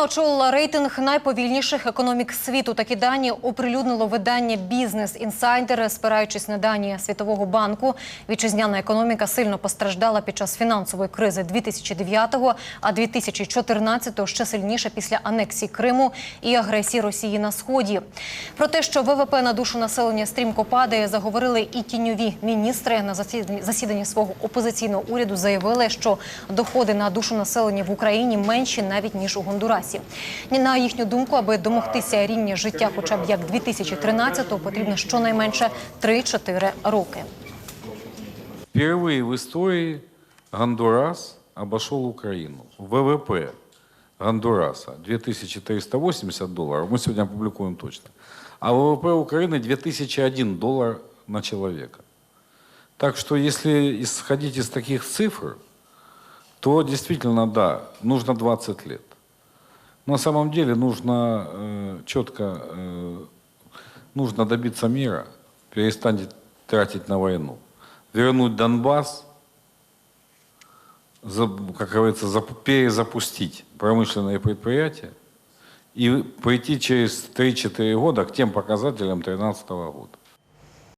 Україна очолила рейтинг найповільніших економік світу. Такі дані оприлюднило видання Бізнес Інсайдер, спираючись на дані Світового банку. Вітчизняна економіка сильно постраждала під час фінансової кризи 2009-го, а 2014-го ще сильніше після анексії Криму і агресії Росії на сході. Про те, що ВВП на душу населення стрімко падає, заговорили і тіньові міністри на засіданні, свого опозиційного уряду. Заявили, що доходи на душу населення в Україні менші навіть ніж у Гондурасі Ні, На їхню думку, аби домогтися рівня життя, хоча б як 2013-го, потрібно щонайменше 3-4 роки. Впервые в истории Гондурас обошел Украину. ВВП Гондураса 2380 долларов. Мы сегодня опубликуем точно. А ВВП Украины 2001 доллар на человека. Так что если исходить из таких цифр, то действительно, да, нужно 20 лет. На самом деле нужно э, четко э, нужно добиться мира, перестать тратить на войну, вернуть Донбасс, за- как говорится, зап- перезапустить промышленные предприятия и прийти через 3-4 года к тем показателям 2013 года.